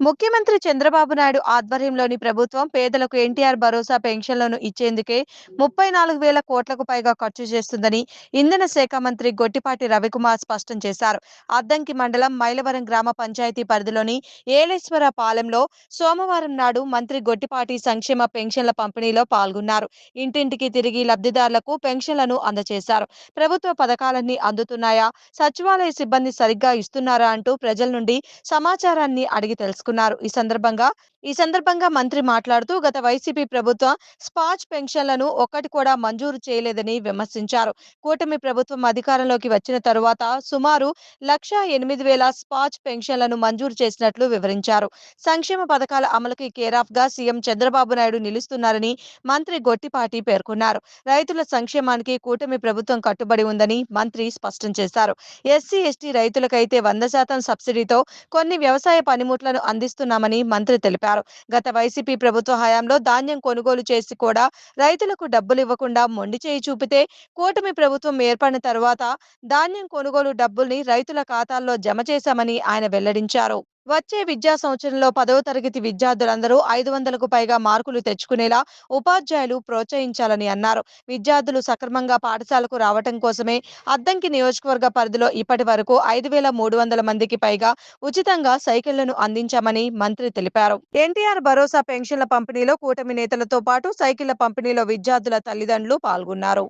ముఖ్యమంత్రి చంద్రబాబు నాయుడు ఆధ్వర్యంలోని ప్రభుత్వం పేదలకు ఎన్టీఆర్ భరోసా పెన్షన్లను ఇచ్చేందుకే ముప్పై నాలుగు వేల కోట్లకు పైగా ఖర్చు చేస్తుందని ఇంధన శాఖ మంత్రి గొట్టిపాటి రవికుమార్ స్పష్టం చేశారు. అద్దంకి మండలం మైలవరం గ్రామ పంచాయతీ పరిధిలోని ఏలేశ్వర పాలెంలో సోమవారం నాడు మంత్రి గొట్టిపాటి సంక్షేమ పెన్షన్ల పంపిణీలో పాల్గొన్నారు. ఇంటింటికి తిరిగి లబ్ధిదారులకు పెన్షన్లను అందజేశారు. ప్రభుత్వ పథకాలన్నీ అందుతున్నాయా? సచివాలయ సిబ్బంది సరిగ్గా ఇస్తున్నారా అంటూ ప్రజల నుండి సమాచారాన్ని అడిగి తెలుసుకున్నారు. ఈ సందర్భంగా ఈ సందర్భంగా మంత్రి మాట్లాడుతూ గత వైసీపీ ప్రభుత్వం స్పాచ్ పెన్షన్లను ఒక్కటి కూడా మంజూరు చేయలేదని విమర్శించారు. కూటమి ప్రభుత్వం అధికారంలోకి వచ్చిన తరువాత సుమారు లక్ష ఎనిమిది వేల స్పాచ్ పెన్షన్లను మంజూరు చేసినట్లు వివరించారు. సంక్షేమ పథకాల అమలుకి కేరాఫ్గా సీఎం చంద్రబాబు నాయుడు నిలుస్తున్నారని మంత్రి గొట్టిపాటి పేర్కొన్నారు. రైతుల సంక్షేమానికి కూటమి ప్రభుత్వం కట్టుబడి ఉందని మంత్రి స్పష్టం చేశారు. ఎస్సీ ఎస్టీ రైతులకైతే వంద శాతం సబ్సిడీతో కొన్ని వ్యవసాయ పనిముట్లను అందిస్తున్నామని మంత్రి తెలిపారు. గత వైసీపీ ప్రభుత్వ హయాంలో ధాన్యం కొనుగోలు చేసి కూడా రైతులకు డబ్బులు ఇవ్వకుండా మొండి చేయి చూపితే కూటమి ప్రభుత్వం ఏర్పడిన తర్వాత ధాన్యం కొనుగోలు డబ్బుల్ని రైతుల ఖాతాల్లో జమ చేశామని ఆయన వెల్లడించారు. వచ్చే విద్యా సంవత్సరంలో పదవ తరగతి విద్యార్థులందరూ ఐదు వందలకు పైగా మార్కులు తెచ్చుకునేలా ఉపాధ్యాయులు ప్రోత్సహించాలని అన్నారు. విద్యార్థులు సక్రమంగా పాఠశాలకు రావటం కోసమే అద్దంకి నియోజకవర్గ పరిధిలో ఇప్పటి వరకు ఐదు వేల మూడు వందల మందికి పైగా ఉచితంగా సైకిళ్ళను అందించామని మంత్రి తెలిపారు. ఎన్టీఆర్ భరోసా పెన్షన్ల పంపిణీలో కూటమి నేతలతో పాటు సైకిళ్ళ పంపిణీలో విద్యార్థుల తల్లిదండ్రులు పాల్గొన్నారు.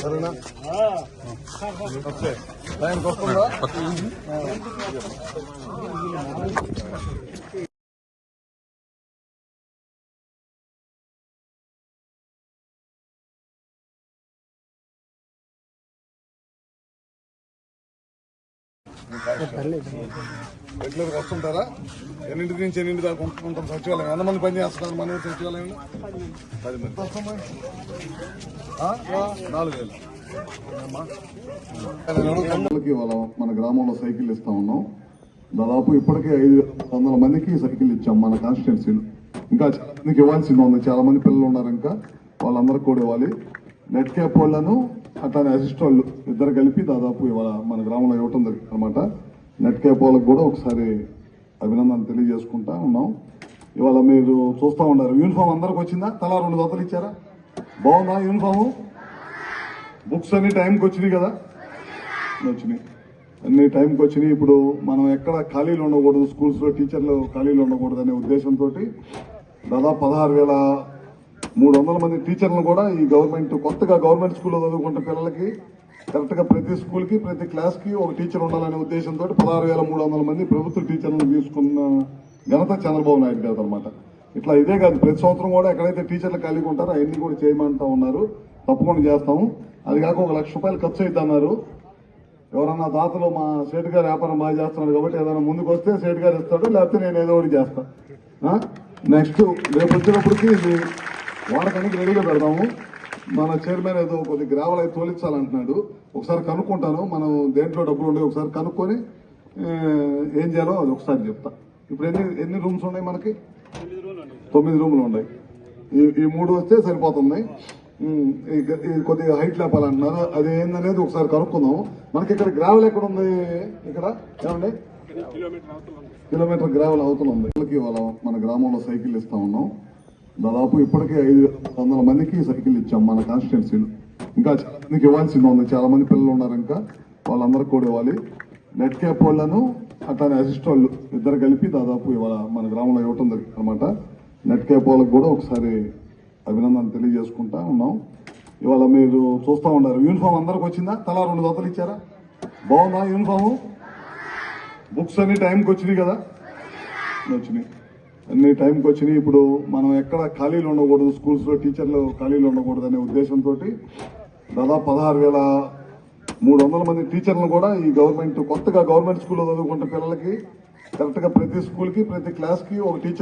సరేనా ఓకే లైన్కి వస్తుందా రెగ్యులర్గా వస్తుంటారా? ఎన్నింటి నుంచి ఎన్నింటి దాకా ఉంటుంటాం సచివాలయం? ఎంతమంది పని చేస్తున్నారు మన సచివాలయం పది మంది. నాలుగు వేలు వాళ్ళ మన గ్రామంలో సైకిల్ ఇస్తా ఉన్నాం. దాదాపు ఇప్పటికే ఐదు వందల మందికి సైకిల్ ఇచ్చాం మన కాన్స్టిట్యున్సీలో ఇంకా చాలా మందికి ఇవ్వాల్సింది ఉంది. చాలా మంది పిల్లలు ఉన్నారు ఇంకా. వాళ్ళందరికీ కూడా ఇవ్వాలి. నెట్ క్యాప్ వాళ్ళను అట్లానే అసిస్ట్ వాళ్ళు ఇద్దరు కలిపి దాదాపు ఇవాళ మన గ్రామంలో ఇవ్వటం జరిగింది అనమాట నెట్ క్యాప్ వాళ్ళకి కూడా ఒకసారి అభినందన తెలియజేసుకుంటా ఉన్నాం. ఇవాళ మీరు చూస్తూ ఉన్నారు. యూనిఫామ్ అందరికి వచ్చిందా? తలా రెండు జతలు ఇచ్చారా? బాగుందా యూనిఫాము? బుక్స్ అన్ని టైంకి వచ్చినాయి కదా? వచ్చినాయి. అన్ని టైంకి వచ్చినాయి. ఇప్పుడు మనం ఎక్కడ ఖాళీలు ఉండకూడదు స్కూల్స్లో టీచర్లు ఖాళీలు ఉండకూడదు అనే ఉద్దేశంతో దాదాపు పదహారు వేల మూడు వందల మంది టీచర్లను కూడా ఈ గవర్నమెంట్ కొత్తగా గవర్నమెంట్ స్కూల్లో చదువుకుంటున్న పిల్లలకి కరెక్ట్గా ప్రతి స్కూల్కి ప్రతి క్లాస్కి ఒక టీచర్ ఉండాలనే ఉద్దేశంతో పదహారు వేల మూడు వందల మంది ప్రభుత్వ టీచర్లను తీసుకున్న ఘనత చంద్రబాబు నాయుడు గారు అనమాట ఇట్లా ఇదే కాదు ప్రతి సంవత్సరం కూడా ఎక్కడైతే టీచర్లు కలిగి ఉంటారో అవన్నీ కూడా చేయమంటా ఉన్నారు. తప్పకుండా చేస్తాము. అది కాక ఒక లక్ష రూపాయలు ఖర్చు అవుతున్నారు ఎవరన్నా దాతలు మా సేటు గారు వ్యాపారం బాగా చేస్తున్నారు కాబట్టి ఏదైనా ముందుకు వస్తే సేటు గారు ఇస్తాడు లేకపోతే నేను ఏదో ఒకటి చేస్తాను నెక్స్ట్ రేపు వచ్చినప్పటికీ వాడకానికి రెడీగా పెడదాము. మన చైర్మన్ ఏదో కొద్ది గ్రావల్ అయితే తోలించాలంటున్నాడు. ఒకసారి కనుక్కుంటాను. మనం దేంట్లో డబ్బులు ఉండే ఒకసారి కనుక్కొని ఏం చేయాలో అది ఒకసారి చెప్తా. ఇప్పుడు ఎన్ని ఎన్ని రూమ్స్ ఉన్నాయి మనకి? తొమ్మిది రూములు ఉన్నాయి. ఈ ఈ మూడు వస్తే సరిపోతుంది. కొద్దిగా హైట్ లేపాలంటున్నారు. అది ఏందనేది ఒకసారి కనుక్కుందాం మనకి ఇక్కడ గ్రావెల్ ఎక్కడ ఉంది? ఇక్కడ ఏమండి? కిలోమీటర్ గ్రావెల్ అవతల ఉంది. పిల్లలకి ఇవాళ మన గ్రామంలో సైకిల్ ఇస్తా ఉన్నాం. దాదాపు ఇప్పటికే ఐదు వందల మందికి సైకిల్ ఇచ్చాం మన కాన్స్టిట్యున్సీలో ఇంకా చాలా మందికి ఇవ్వాల్సింది ఉంది. చాలా మంది పిల్లలు ఉన్నారు ఇంకా. వాళ్ళందరికీ కూడా ఇవ్వాలి. నెట్ క్యాప్ వాళ్ళను అట్లానే అసిస్ట్ వాళ్ళు ఇద్దరు కలిపి దాదాపు ఇవాళ మన గ్రామంలో ఇవ్వటం జరిగింది అనమాట నెట్ క్యాప్ వాళ్ళకి కూడా ఒకసారి అభినందన తెలియజేసుకుంటా ఉన్నాం. ఇవాళ మీరు చూస్తూ ఉన్నారు. యూనిఫామ్ అందరికి వచ్చిందా? తలా రెండు జతలు ఇచ్చారా? బాగుందా యూనిఫాము బుక్స్ అన్ని టైంకి వచ్చినాయి కదా? వచ్చినాయి. అన్ని టైంకి వచ్చినాయి ఇప్పుడు మనం ఎక్కడ ఖాళీలు ఉండకూడదు స్కూల్స్లో టీచర్లు ఖాళీలు ఉండకూడదు అనే ఉద్దేశంతో దాదాపు పదహారు వేల మూడు వందల మంది టీచర్లను కూడా ఈ గవర్నమెంట్ కొత్తగా గవర్నమెంట్ స్కూల్లో చదువుకుంటున్న పిల్లలకి కరెక్ట్గా ప్రతి స్కూల్కి ప్రతి క్లాస్కి ఒక టీచర్